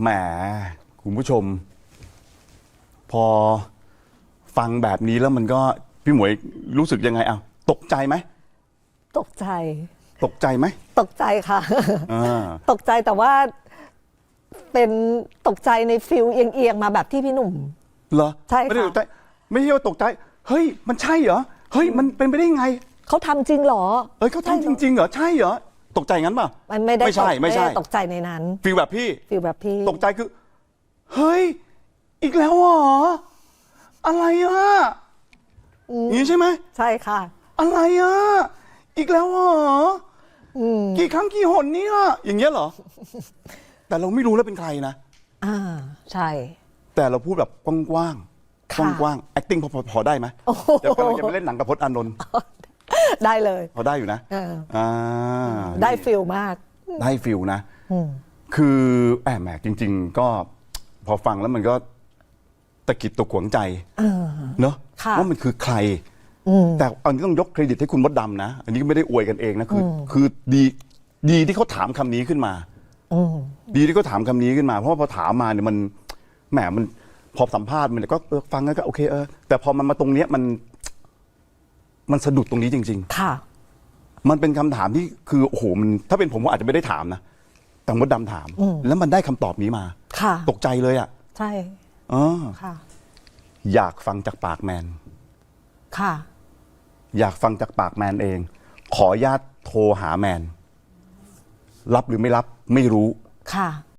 แหมคุณผู้ชม พอฟังแบบนี้แล้วมันก็พี่หมวยรู้สึกยังไงอะตกใจไหมตกใจ ตกใจไหมตกใจค่ะ อ่า ตกใจแต่ว่าเป็นตกใจในฟิลเอียงๆมาแบบที่พี่หนุ่ม เหรอใช่ค่ะ ไม่ได้ตกใจไม่ใช่ว่าตกใจ เฮ้ย มันใช่เหรอ เฮ้ย มันเป็นไปได้ไง เขาทำจริงเหรอ เอ้ยเขาทำจริงๆเหรอ ใช่เหรอ ตกใจงั้นป่ะ มันไม่ได้ไม่ใช่ตกไม่ใช่ ด้ตกใจในนั้นฟีลแบบพี่ ฟิลแบบพี่ตกใจคือ เฮ้ย อีกแล้วเหรอ อะไรอะอย่างนี้ใช่ไหม ใช่ค่ะ อะไรอะ อีกแล้วเหรออกี่ครั้งกี่หนเนี่ยอย่างเงี้ยเหรอ แต่เราไม่รู้แล้วเป็นใครนะ อ่าใช่ แต่เราพูดแบบกว้างๆ ค่ะกว้างๆ acting พอพอพอได้ไหมโอ้โห เดี๋ยวกำลังจะไปเล่นหนังกับพจน์อานนท์ได้เลย พอได้อยู่นะเอออ่า ได้ฟิลมาก ได้ฟิลนะอืมคือแอบแหมจริง ๆ ก็พอฟังแล้วมันก็ตะกิดตะขวงใจเออเนอะค่ะว่ามันคือใครอืมแต่อันนี้ต้องยกเครดิตให้คุณมดดำนะ อันนี้ก็ไม่ได้อวยกันเองนะ คืออคือดีดีที่เขาถามคำนี้ขึ้นมาอืมดีที่เขาถามคำนี้ขึ้นมา เพราะว่าพอถามมาเนี่ยมันแหมมันพอสัมภาษณ์มันก็เออฟังแล้วก็โอเคเออแต่พอมันมาตรงเนี้ยมัน มันสะดุดตรงนี้จริงค่ะๆ มันเป็นคำถามที่คือโอ้โหมันถ้าเป็นผมก็อาจจะไม่ได้ถามนะแต่มดดำถาม อืม แล้วมันได้คำตอบนี้มา ค่ะ ตกใจเลยอะใช่เออค่ะ อยากฟังจากปากแมน ค่ะ อยากฟังจากปากแมนเอง ขออนุญาตโทรหาแมน รับหรือไม่รับไม่รู้ ค่ะ